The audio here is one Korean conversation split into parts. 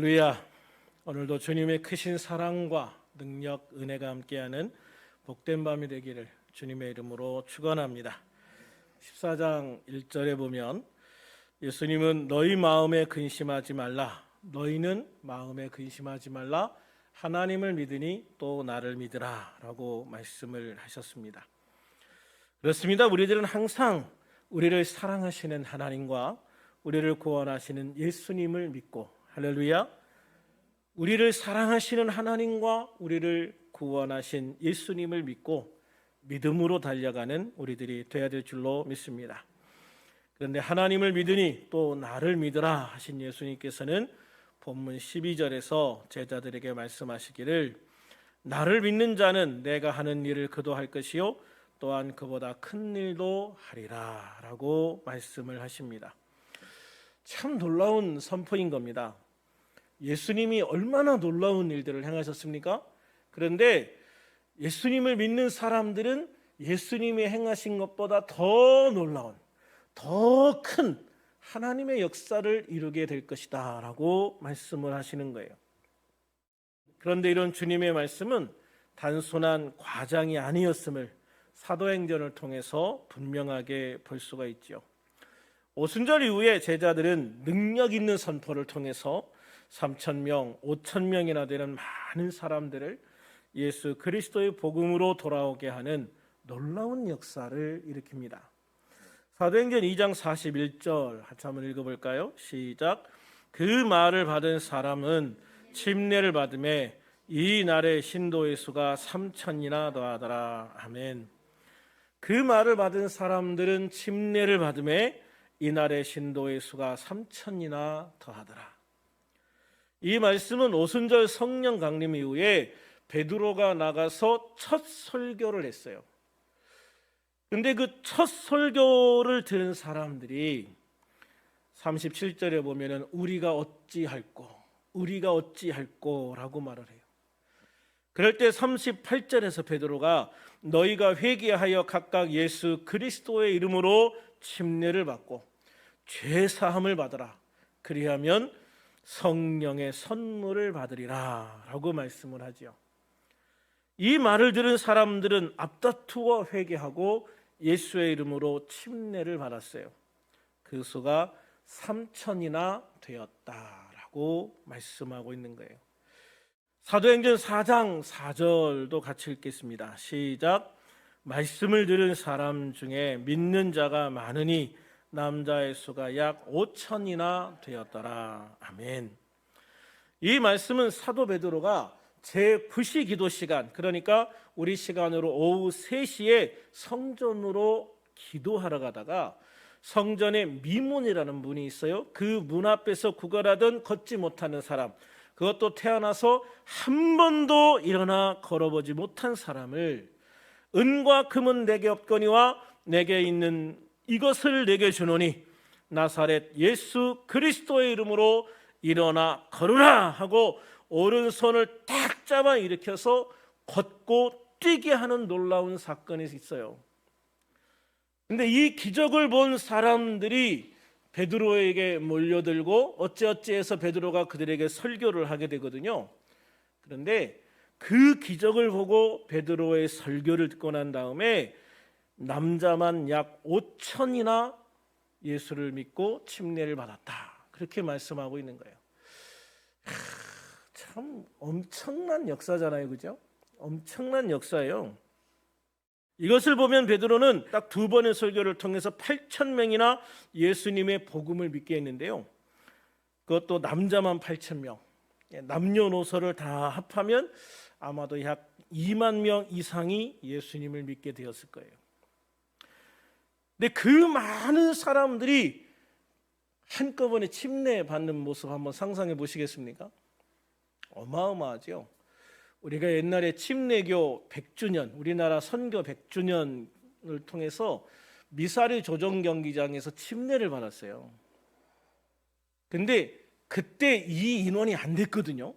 할렐루야. 오늘도 주님의 크신 사랑과 능력, 은혜가 함께하는 복된 밤이 되기를 주님의 이름으로 축원합니다. 14장 1절에 보면 예수님은 너희 마음에 근심하지 말라. 너희는 마음에 근심하지 말라. 하나님을 믿으니 또 나를 믿으라라고 말씀을 하셨습니다. 그렇습니다. 우리들은 항상 우리를 사랑하시는 하나님과 우리를 구원하시는 예수님을 믿고 할렐루야. 우리를 사랑하시는 하나님과 우리를 구원하신 예수님을 믿고 믿음으로 달려가는 우리들이 되어야 될 줄로 믿습니다. 그런데 하나님을 믿으니 또 나를 믿으라 하신 예수님께서는 본문 12절에서 제자들에게 말씀하시기를 나를 믿는 자는 내가 하는 일을 그도 할 것이요 또한 그보다 큰 일도 하리라라고 말씀을 하십니다. 참 놀라운 선포인 겁니다. 예수님이 얼마나 놀라운 일들을 행하셨습니까? 그런데 예수님을 믿는 사람들은 예수님이 행하신 것보다 더 놀라운, 더 큰 하나님의 역사를 이루게 될 것이다 라고 말씀을 하시는 거예요. 그런데 이런 주님의 말씀은 단순한 과장이 아니었음을 사도행전을 통해서 분명하게 볼 수가 있죠. 오순절 이후에 제자들은 능력 있는 선포를 통해서 3천 명, 5천 명이나 되는 많은 사람들을 예수 그리스도의 복음으로 돌아오게 하는 놀라운 역사를 일으킵니다. 사도행전 2장 41절 같이 한번 읽어볼까요? 시작. 그 말을 받은 사람은 침례를 받음에 이 날의 신도의 수가 3천이나 더하더라. 아멘. 그 말을 받은 사람들은 침례를 받음에 이 날의 신도의 수가 3천이나 더하더라. 이 말씀은 오순절 성령 강림 이후에 베드로가 나가서 첫 설교를 했어요. 근데 그 첫 설교를 들은 사람들이 37절에 보면은 우리가 어찌할꼬 우리가 어찌할꼬라고 말을 해요. 그럴 때 38절에서 베드로가 너희가 회개하여 각각 예수 그리스도의 이름으로 침례를 받고 죄 사함을 받으라. 그리하면 성령의 선물을 받으리라라고 말씀을 하지요. 이 말을 들은 사람들은 앞다투어 회개하고 예수의 이름으로 침례를 받았어요. 그 수가 3천이나 되었다라고 말씀하고 있는 거예요. 사도행전 4장 4절도 같이 읽겠습니다. 시작. 말씀을 들은 사람 중에 믿는 자가 많으니 남자의 수가 약 5천이나 되었더라. 아멘. 이 말씀은 사도 베드로가 제 9시 기도 시간, 그러니까 우리 시간으로 오후 3시에 성전으로 기도하러 가다가 성전에 미문이라는 분이 있어요. 그 문 앞에서 구걸하던 걷지 못하는 사람, 그것도 태어나서 한 번도 일어나 걸어보지 못한 사람을 은과 금은 내게 없거니와 내게 있는 이것을 내게 주노니 나사렛 예수 그리스도의 이름으로 일어나 걸으라 하고 오른손을 딱 잡아 일으켜서 걷고 뛰게 하는 놀라운 사건이 있어요. 근데 이 기적을 본 사람들이 베드로에게 몰려들고 어찌어찌해서 베드로가 그들에게 설교를 하게 되거든요. 그런데 그 기적을 보고 베드로의 설교를 듣고 난 다음에 남자만 약 5천이나 예수를 믿고 침례를 받았다. 그렇게 말씀하고 있는 거예요. 참 엄청난 역사잖아요. 그죠? 엄청난 역사예요. 이것을 보면 베드로는 딱 두 번의 설교를 통해서 8천 명이나 예수님의 복음을 믿게 했는데요. 그것도 남자만 8천 명. 예, 남녀노소를 다 합하면 아마도 약 2만 명 이상이 예수님을 믿게 되었을 거예요. 근데 그 많은 사람들이 한꺼번에 침례 받는 모습 한번 상상해 보시겠습니까? 어마어마하죠. 우리가 옛날에 침례교 100주년, 우리나라 선교 100주년을 통해서 미사리 조정 경기장에서 침례를 받았어요. 근데 그때 이 인원이 안 됐거든요.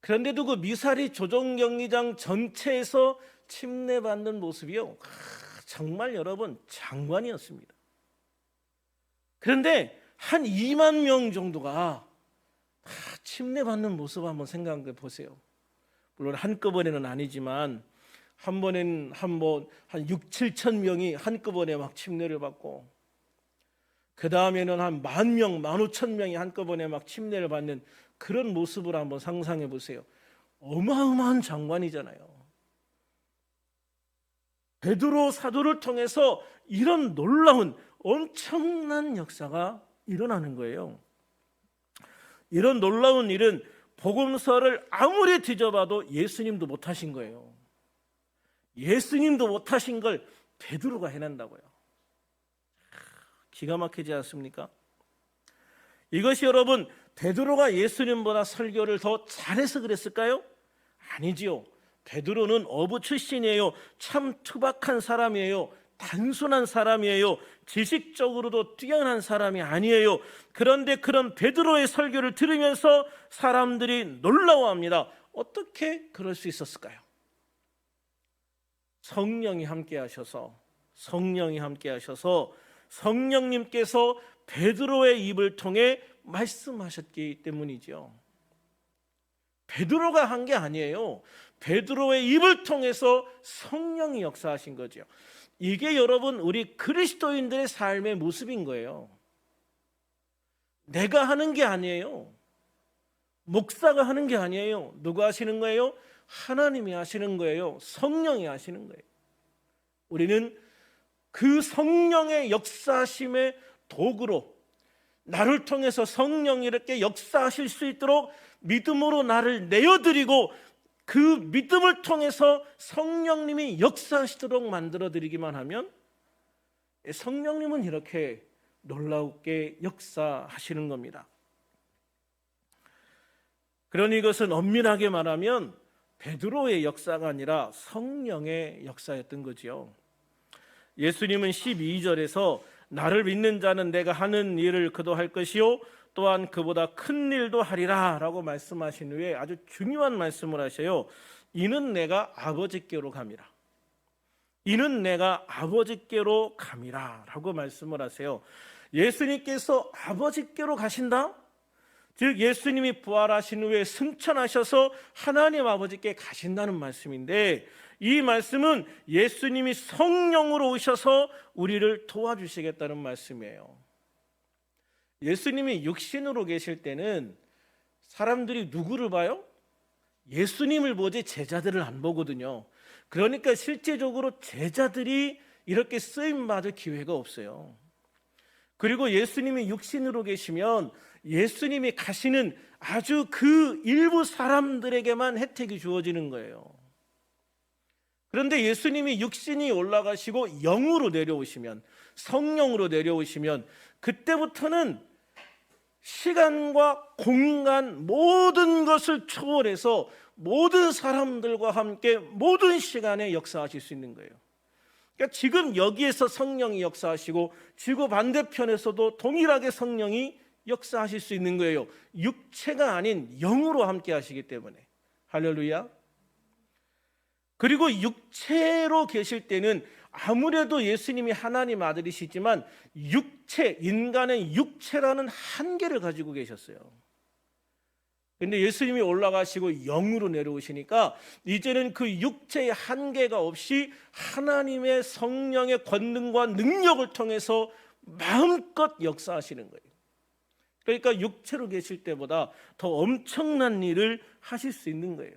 그런데도 그 미사리 조정 경기장 전체에서 침례 받는 모습이요. 정말 여러분 장관이었습니다. 그런데 한 2만 명 정도가 다 침례받는 모습 한번 생각해 보세요. 물론 한꺼번에는 아니지만 한 번엔 한번한 6, 7천 명이 한꺼번에 막 침례를 받고 그 다음에는 한 만 명, 만 오천 명이 한꺼번에 막 침례를 받는 그런 모습을 한번 상상해 보세요. 어마어마한 장관이잖아요. 베드로 사도를 통해서 이런 놀라운 엄청난 역사가 일어나는 거예요. 이런 놀라운 일은 복음서를 아무리 뒤져봐도 예수님도 못하신 거예요. 예수님도 못하신 걸 베드로가 해낸다고요. 기가 막히지 않습니까? 이것이 여러분 베드로가 예수님보다 설교를 더 잘해서 그랬을까요? 아니지요. 베드로는 어부 출신이에요. 참 투박한 사람이에요. 단순한 사람이에요. 지식적으로도 뛰어난 사람이 아니에요. 그런데 그런 베드로의 설교를 들으면서 사람들이 놀라워합니다. 어떻게 그럴 수 있었을까요? 성령이 함께 하셔서 성령이 함께 하셔서 성령님께서 베드로의 입을 통해 말씀하셨기 때문이죠. 베드로가 한 게 아니에요. 베드로의 입을 통해서 성령이 역사하신 거죠. 이게 여러분 우리 그리스도인들의 삶의 모습인 거예요. 내가 하는 게 아니에요. 목사가 하는 게 아니에요. 누가 하시는 거예요? 하나님이 하시는 거예요. 성령이 하시는 거예요. 우리는 그 성령의 역사심의 도구로 나를 통해서 성령이 이렇게 역사하실 수 있도록 믿음으로 나를 내어드리고 그 믿음을 통해서 성령님이 역사하시도록 만들어 드리기만 하면 성령님은 이렇게 놀라우게 역사하시는 겁니다. 그러니 이것은 엄밀하게 말하면 베드로의 역사가 아니라 성령의 역사였던 거지요. 예수님은 12절에서 나를 믿는 자는 내가 하는 일을 그도 할 것이요 또한 그보다 큰 일도 하리라라고 말씀하신 후에 아주 중요한 말씀을 하셔요. 이는 내가 아버지께로 감이라. 이는 내가 아버지께로 감이라라고 말씀을 하세요. 예수님께서 아버지께로 가신다? 즉 예수님이 부활하신 후에 승천하셔서 하나님 아버지께 가신다는 말씀인데 이 말씀은 예수님이 성령으로 오셔서 우리를 도와주시겠다는 말씀이에요. 예수님이 육신으로 계실 때는 사람들이 누구를 봐요? 예수님을 보지 제자들을 안 보거든요. 그러니까 실제적으로 제자들이 이렇게 쓰임 받을 기회가 없어요. 그리고 예수님이 육신으로 계시면 예수님이 가시는 아주 그 일부 사람들에게만 혜택이 주어지는 거예요. 그런데 예수님이 육신이 올라가시고 영으로 내려오시면 성령으로 내려오시면 그때부터는 시간과 공간 모든 것을 초월해서 모든 사람들과 함께 모든 시간에 역사하실 수 있는 거예요. 그러니까 지금 여기에서 성령이 역사하시고 지구 반대편에서도 동일하게 성령이 역사하실 수 있는 거예요. 육체가 아닌 영으로 함께 하시기 때문에. 할렐루야. 그리고 육체로 계실 때는 아무래도 예수님이 하나님 아들이시지만 육체, 인간의 육체라는 한계를 가지고 계셨어요. 근데 예수님이 올라가시고 영으로 내려오시니까 이제는 그 육체의 한계가 없이 하나님의 성령의 권능과 능력을 통해서 마음껏 역사하시는 거예요. 그러니까 육체로 계실 때보다 더 엄청난 일을 하실 수 있는 거예요.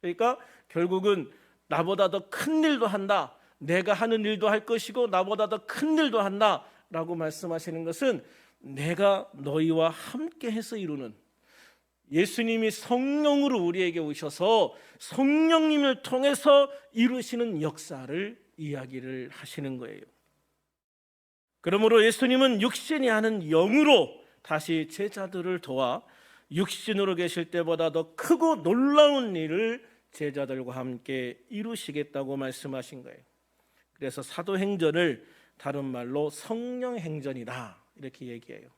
그러니까 결국은 나보다 더 큰 일도 한다. 내가 하는 일도 할 것이고 나보다 더 큰 일도 한다라고 말씀하시는 것은 내가 너희와 함께 해서 이루는 예수님이 성령으로 우리에게 오셔서 성령님을 통해서 이루시는 역사를 이야기를 하시는 거예요. 그러므로 예수님은 육신이 하는 영으로 다시 제자들을 도와 육신으로 계실 때보다 더 크고 놀라운 일을 제자들과 함께 이루시겠다고 말씀하신 거예요. 그래서 사도행전을 다른 말로 성령행전이다 이렇게 얘기해요.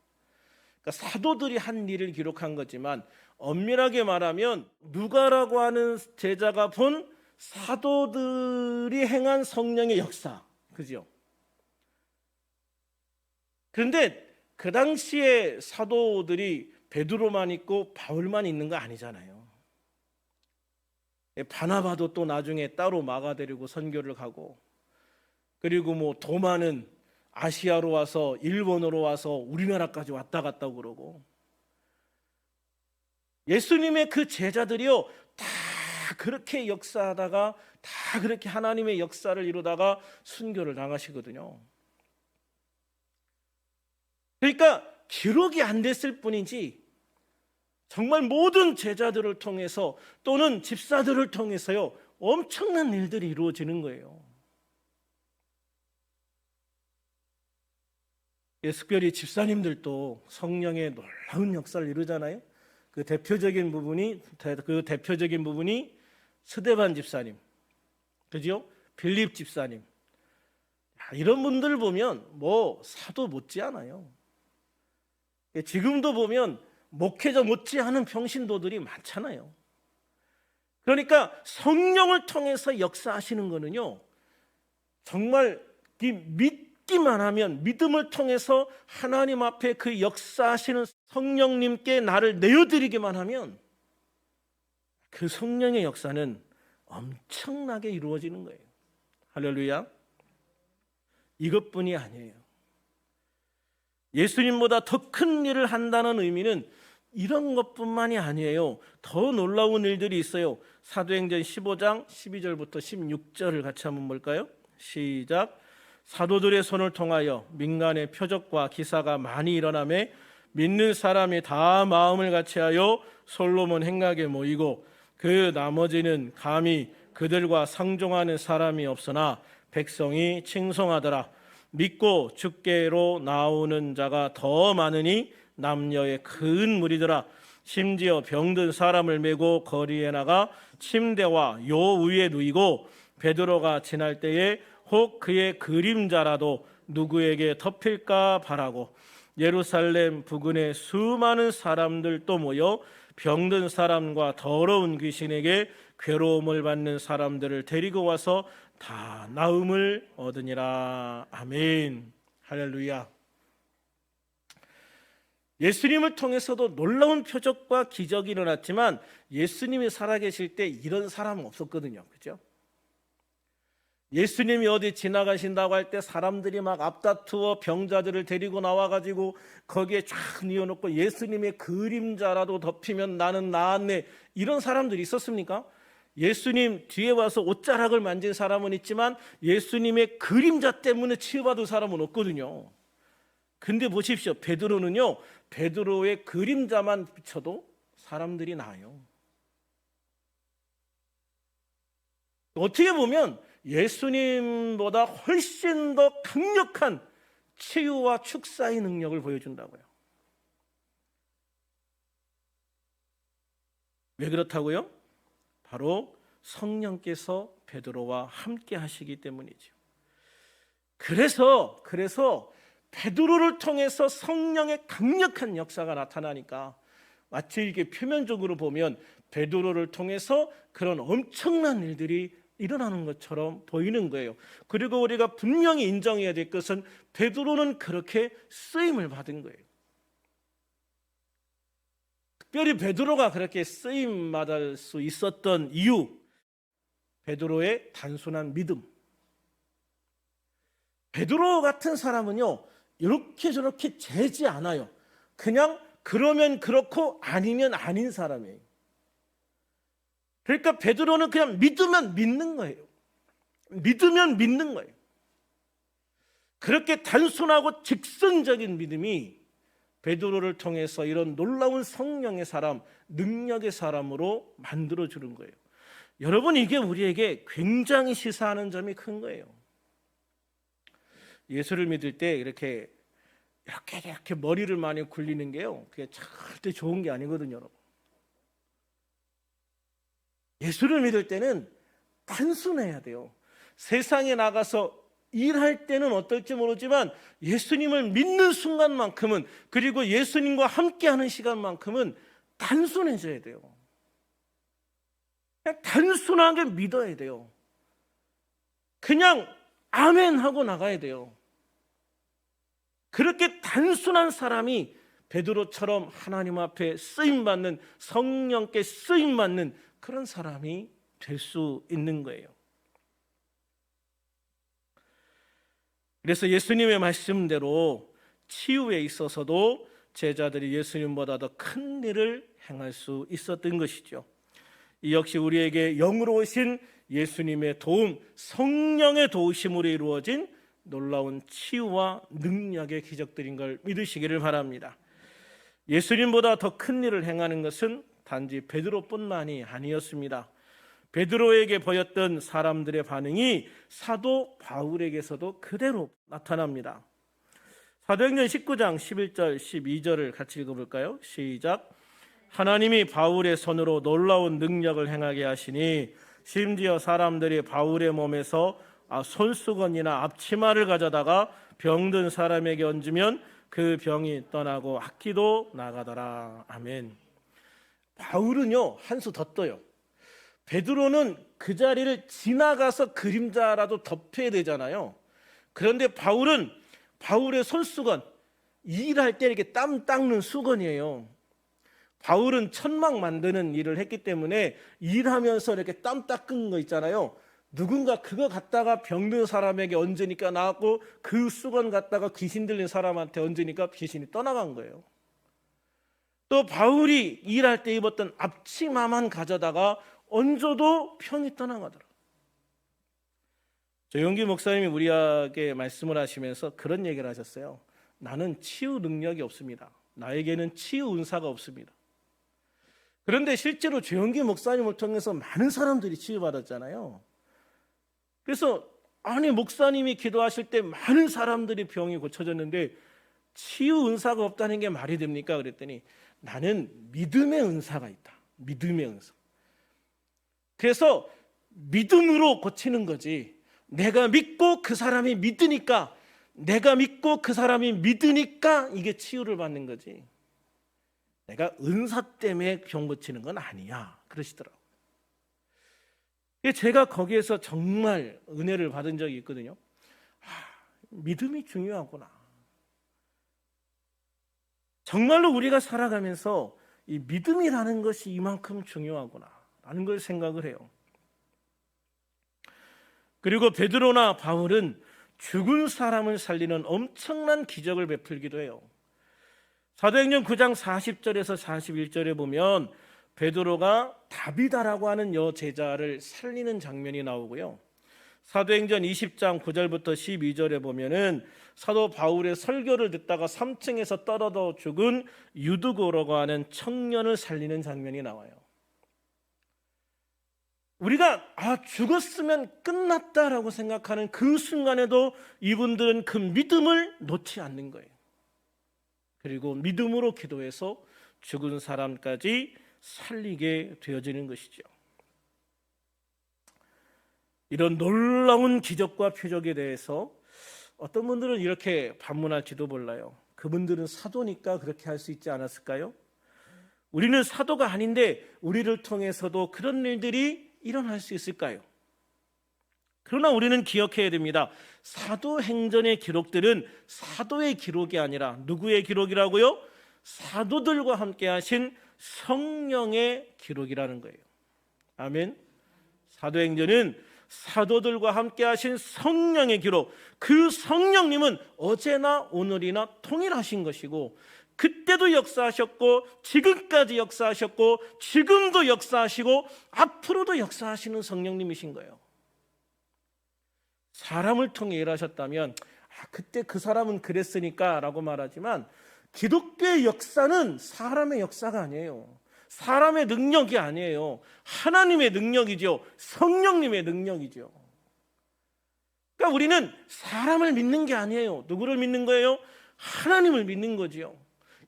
그러니까 사도들이 한 일을 기록한 거지만 엄밀하게 말하면 누가라고 하는 제자가 본 사도들이 행한 성령의 역사, 그죠? 그런데 그 당시에 사도들이 베드로만 있고 바울만 있는 거 아니잖아요. 예, 바나바도 또 나중에 따로 막아들이고 선교를 가고 그리고 뭐 도마는 아시아로 와서 일본으로 와서 우리나라까지 왔다 갔다 그러고 예수님의 그 제자들이요 다 그렇게 역사하다가 다 그렇게 하나님의 역사를 이루다가 순교를 당하시거든요. 그러니까 기록이 안 됐을 뿐이지 정말 모든 제자들을 통해서 또는 집사들을 통해서요 엄청난 일들이 이루어지는 거예요. 특별히 집사님들도 성령의 놀라운 역사를 이루잖아요. 그 대표적인 부분이 그 대표적인 부분이 스데반 집사님, 그죠? 빌립 집사님. 야, 이런 분들 보면 뭐 사도 못지 않아요. 예, 지금도 보면 목회자 못지 않은 평신도들이 많잖아요. 그러니까 성령을 통해서 역사하시는 거는요. 정말 이 믿기만 하면 믿음을 통해서 하나님 앞에 그 역사하시는 성령님께 나를 내어드리기만 하면 그 성령의 역사는 엄청나게 이루어지는 거예요. 할렐루야. 이것뿐이 아니에요. 예수님보다 더 큰 일을 한다는 의미는 이런 것뿐만이 아니에요. 더 놀라운 일들이 있어요. 사도행전 15장 12절부터 16절을 같이 한번 볼까요? 시작. 사도들의 손을 통하여 민간의 표적과 기사가 많이 일어나매 믿는 사람이 다 마음을 같이하여 솔로몬 행각에 모이고 그 나머지는 감히 그들과 상종하는 사람이 없으나 백성이 칭송하더라. 믿고 죽게로 나오는 자가 더 많으니 남녀의 큰 무리더라. 심지어 병든 사람을 메고 거리에 나가 침대와 요 위에 누이고 베드로가 지날 때에 혹 그의 그림자라도 누구에게 덮일까 바라고 예루살렘 부근에 수많은 사람들도 모여 병든 사람과 더러운 귀신에게 괴로움을 받는 사람들을 데리고 와서 다 나음을 얻으니라. 아멘. 할렐루야. 예수님을 통해서도 놀라운 표적과 기적이 일어났지만 예수님이 살아계실 때 이런 사람은 없었거든요. 그죠? 예수님이 어디 지나가신다고 할 때 사람들이 막 앞다투어 병자들을 데리고 나와가지고 거기에 쫙 뉘어놓고 예수님의 그림자라도 덮이면 나는 나았네. 이런 사람들이 있었습니까? 예수님 뒤에 와서 옷자락을 만진 사람은 있지만 예수님의 그림자 때문에 치유받은 사람은 없거든요. 근데 보십시오. 베드로는요. 베드로의 그림자만 비춰도 사람들이 나요. 어떻게 보면 예수님보다 훨씬 더 강력한 치유와 축사의 능력을 보여준다고요. 왜 그렇다고요? 바로 성령께서 베드로와 함께 하시기 때문이죠. 그래서 그래서 베드로를 통해서 성령의 강력한 역사가 나타나니까 마치 이게 표면적으로 보면 베드로를 통해서 그런 엄청난 일들이 일어나는 것처럼 보이는 거예요. 그리고 우리가 분명히 인정해야 될 것은 베드로는 그렇게 쓰임을 받은 거예요. 특별히 베드로가 그렇게 쓰임 받을 수 있었던 이유 베드로의 단순한 믿음. 베드로 같은 사람은요. 이렇게 저렇게 재지 않아요. 그냥 그러면 그렇고 아니면 아닌 사람이에요. 그러니까 베드로는 그냥 믿으면 믿는 거예요. 믿으면 믿는 거예요. 그렇게 단순하고 직선적인 믿음이 베드로를 통해서 이런 놀라운 성령의 사람, 능력의 사람으로 만들어 주는 거예요. 여러분 이게 우리에게 굉장히 시사하는 점이 큰 거예요. 예수를 믿을 때 이렇게 이렇게 이렇게 머리를 많이 굴리는 게요. 그게 절대 좋은 게 아니거든요, 여러분. 예수를 믿을 때는 단순해야 돼요. 세상에 나가서 일할 때는 어떨지 모르지만 예수님을 믿는 순간만큼은 그리고 예수님과 함께하는 시간만큼은 단순해져야 돼요. 그냥 단순하게 믿어야 돼요. 그냥 아멘 하고 나가야 돼요. 그렇게 단순한 사람이 베드로처럼 하나님 앞에 쓰임 받는 성령께 쓰임 받는 그런 사람이 될 수 있는 거예요. 그래서 예수님의 말씀대로 치유에 있어서도 제자들이 예수님보다 더 큰 일을 행할 수 있었던 것이죠. 이 역시 우리에게 영으로 오신 예수님의 도움, 성령의 도우심으로 이루어진 놀라운 치유와 능력의 기적들인 걸 믿으시기를 바랍니다. 예수님보다 더 큰 일을 행하는 것은 단지 베드로뿐만이 아니었습니다. 베드로에게 보였던 사람들의 반응이 사도 바울에게서도 그대로 나타납니다. 사도행전 19장 11절 12절을 같이 읽어볼까요? 시작. 하나님이 바울의 손으로 놀라운 능력을 행하게 하시니 심지어 사람들이 바울의 몸에서 아, 손수건이나 앞치마를 가져다가 병든 사람에게 얹으면 그 병이 떠나고 악기도 나가더라. 아멘. 바울은요 한 수 더 떠요. 베드로는 그 자리를 지나가서 그림자라도 덮여야 되잖아요. 그런데 바울은 바울의 손수건 일할 때 이렇게 땀 닦는 수건이에요. 바울은 천막 만드는 일을 했기 때문에 일하면서 이렇게 땀 닦은 거 있잖아요. 누군가 그거 갖다가 병든 사람에게 얹으니까 나왔고 그 수건 갖다가 귀신 들린 사람한테 얹으니까 귀신이 떠나간 거예요. 또 바울이 일할 때 입었던 앞치마만 가져다가 얹어도 병이 떠나가더라. 조영기 목사님이 우리에게 말씀을 하시면서 그런 얘기를 하셨어요. 나는 치유 능력이 없습니다. 나에게는 치유 은사가 없습니다. 그런데 실제로 조영기 목사님을 통해서 많은 사람들이 치유받았잖아요. 그래서 아니 목사님이 기도하실 때 많은 사람들이 병이 고쳐졌는데 치유 은사가 없다는 게 말이 됩니까? 그랬더니 나는 믿음의 은사가 있다. 믿음의 은사. 그래서 믿음으로 고치는 거지. 내가 믿고 그 사람이 믿으니까 내가 믿고 그 사람이 믿으니까 이게 치유를 받는 거지. 내가 은사 때문에 병 고치는 건 아니야. 그러시더라고. 제가 거기에서 정말 은혜를 받은 적이 있거든요. 아, 믿음이 중요하구나. 정말로 우리가 살아가면서 이 믿음이라는 것이 이만큼 중요하구나. 라는 걸 생각을 해요. 그리고 베드로나 바울은 죽은 사람을 살리는 엄청난 기적을 베풀기도 해요. 사도행전 9장 40절에서 41절에 보면 베드로가 다비다라고 하는 여 제자를 살리는 장면이 나오고요. 사도행전 20장 9절부터 12절에 보면은 사도 바울의 설교를 듣다가 3층에서 떨어져 죽은 유두고라고 하는 청년을 살리는 장면이 나와요. 우리가 아 죽었으면 끝났다라고 생각하는 그 순간에도 이분들은 그 믿음을 놓지 않는 거예요. 그리고 믿음으로 기도해서 죽은 사람까지 살리게 되어지는 것이죠. 이런 놀라운 기적과 표적에 대해서 어떤 분들은 이렇게 반문할지도 몰라요. 그분들은 사도니까 그렇게 할 수 있지 않았을까요? 우리는 사도가 아닌데 우리를 통해서도 그런 일들이 일어날 수 있을까요? 그러나 우리는 기억해야 됩니다. 사도 행전의 기록들은 사도의 기록이 아니라 누구의 기록이라고요? 사도들과 함께 하신 성령의 기록이라는 거예요. 아멘. 사도행전은 사도들과 함께 하신 성령의 기록. 그 성령님은 어제나 오늘이나 통일하신 것이고 그때도 역사하셨고 지금까지 역사하셨고 지금도 역사하시고 앞으로도 역사하시는 성령님이신 거예요. 사람을 통해 일하셨다면 아, 그때 그 사람은 그랬으니까 라고 말하지만 기독교의 역사는 사람의 역사가 아니에요. 사람의 능력이 아니에요. 하나님의 능력이죠. 성령님의 능력이죠. 그러니까 우리는 사람을 믿는 게 아니에요. 누구를 믿는 거예요? 하나님을 믿는 거지요.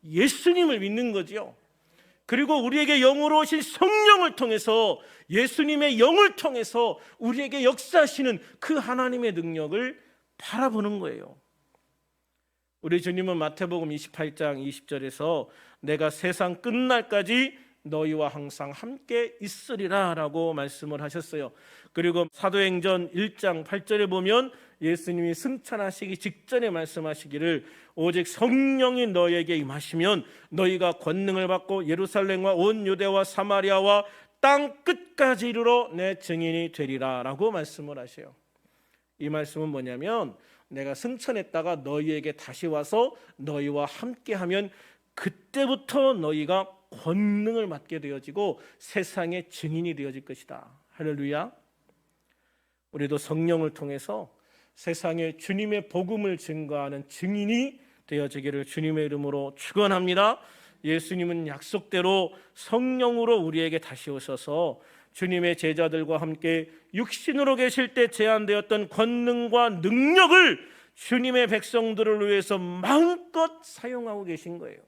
예수님을 믿는 거지요. 그리고 우리에게 영으로 오신 성령을 통해서 예수님의 영을 통해서 우리에게 역사하시는 그 하나님의 능력을 바라보는 거예요. 우리 주님은 마태복음 28장 20절에서 내가 세상 끝날까지 너희와 항상 함께 있으리라라고 말씀을 하셨어요. 그리고 사도행전 1장 8절에 보면 예수님이 승천하시기 직전에 말씀하시기를 오직 성령이 너에게 임하시면 너희가 권능을 받고 예루살렘과 온 유대와 사마리아와 땅 끝까지 이르러 내 증인이 되리라라고 말씀을 하셔요. 이 말씀은 뭐냐면 내가 승천했다가 너희에게 다시 와서 너희와 함께하면 그때부터 너희가 권능을 맡게 되어지고 세상의 증인이 되어질 것이다. 할렐루야. 우리도 성령을 통해서 세상에 주님의 복음을 증거하는 증인이 되어지기를 주님의 이름으로 축원합니다. 예수님은 약속대로 성령으로 우리에게 다시 오셔서 주님의 제자들과 함께 육신으로 계실 때 제한되었던 권능과 능력을 주님의 백성들을 위해서 마음껏 사용하고 계신 거예요.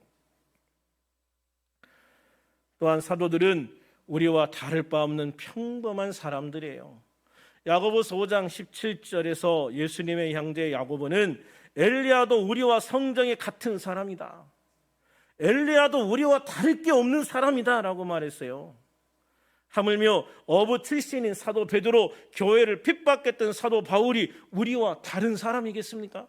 또한 사도들은 우리와 다를 바 없는 평범한 사람들이에요. 야고보서 5장 17절에서 예수님의 형제 야고보는 엘리야도 우리와 성정이 같은 사람이다. 엘리야도 우리와 다를 게 없는 사람이다라고 말했어요. 하물며 어부 출신인 사도 베드로 교회를 핍박했던 사도 바울이 우리와 다른 사람이겠습니까?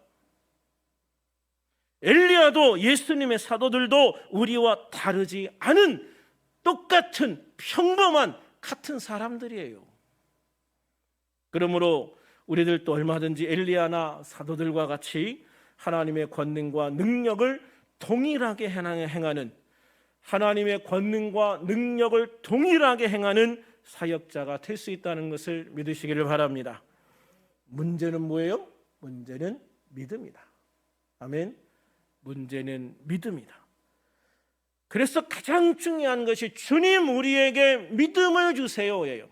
엘리야도 예수님의 사도들도 우리와 다르지 않은 똑같은 평범한 같은 사람들이에요. 그러므로 우리들도 얼마든지 엘리야나 사도들과 같이 하나님의 권능과 능력을 동일하게 행하는 하나님의 권능과 능력을 동일하게 행하는 사역자가 될 수 있다는 것을 믿으시기를 바랍니다. 문제는 뭐예요? 문제는 믿음이다. 아멘. 문제는 믿음이다. 그래서 가장 중요한 것이 주님 우리에게 믿음을 주세요예요.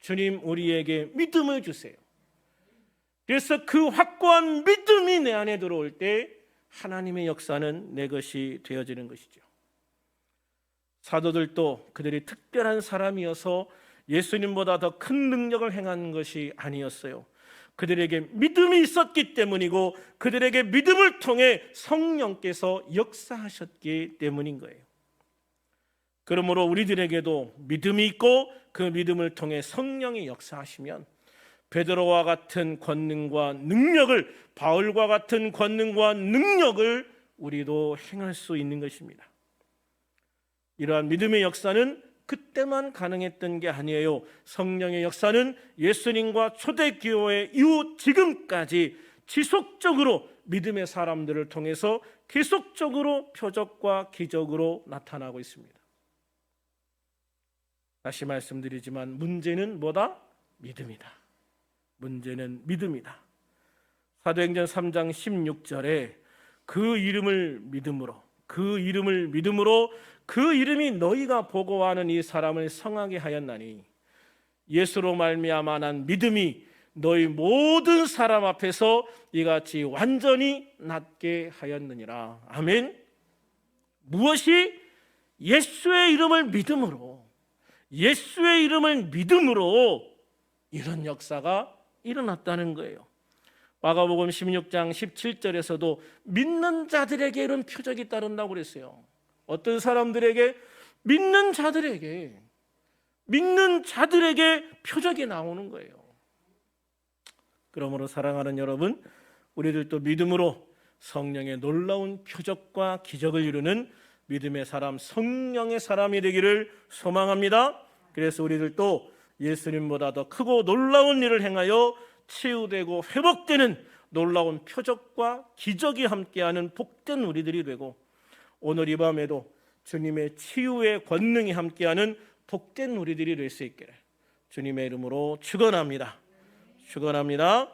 주님 우리에게 믿음을 주세요. 그래서 그 확고한 믿음이 내 안에 들어올 때 하나님의 역사는 내 것이 되어지는 것이죠. 사도들도 그들이 특별한 사람이어서 예수님보다 더 큰 능력을 행한 것이 아니었어요. 그들에게 믿음이 있었기 때문이고 그들에게 믿음을 통해 성령께서 역사하셨기 때문인 거예요. 그러므로 우리들에게도 믿음이 있고 그 믿음을 통해 성령이 역사하시면 베드로와 같은 권능과 능력을 바울과 같은 권능과 능력을 우리도 행할 수 있는 것입니다. 이러한 믿음의 역사는 그때만 가능했던 게 아니에요. 성령의 역사는 예수님과 초대 교회 이후 지금까지 지속적으로 믿음의 사람들을 통해서 계속적으로 표적과 기적으로 나타나고 있습니다. 다시 말씀드리지만 문제는 뭐다? 믿음이다. 문제는 믿음이다. 사도행전 3장 16절에 그 이름을 믿음으로 그 이름을 믿음으로 그 이름이 너희가 보고하는 이 사람을 성하게 하였나니 예수로 말미암아 난 믿음이 너희 모든 사람 앞에서 이같이 완전히 낫게 하였느니라. 아멘. 무엇이 예수의 이름을 믿음으로 예수의 이름을 믿음으로 이런 역사가 일어났다는 거예요. 마가복음 16장 17절에서도 믿는 자들에게 이런 표적이 따른다고 그랬어요. 어떤 사람들에게 믿는 자들에게 믿는 자들에게 표적이 나오는 거예요. 그러므로 사랑하는 여러분, 우리들도 믿음으로 성령의 놀라운 표적과 기적을 이루는 믿음의 사람, 성령의 사람이 되기를 소망합니다. 그래서 우리들도 예수님보다 더 크고 놀라운 일을 행하여 치유되고 회복되는 놀라운 표적과 기적이 함께하는 복된 우리들이 되고 오늘 이 밤에도 주님의 치유의 권능이 함께하는 복된 우리들이 될 수 있기를 주님의 이름으로 축원합니다. 축원합니다.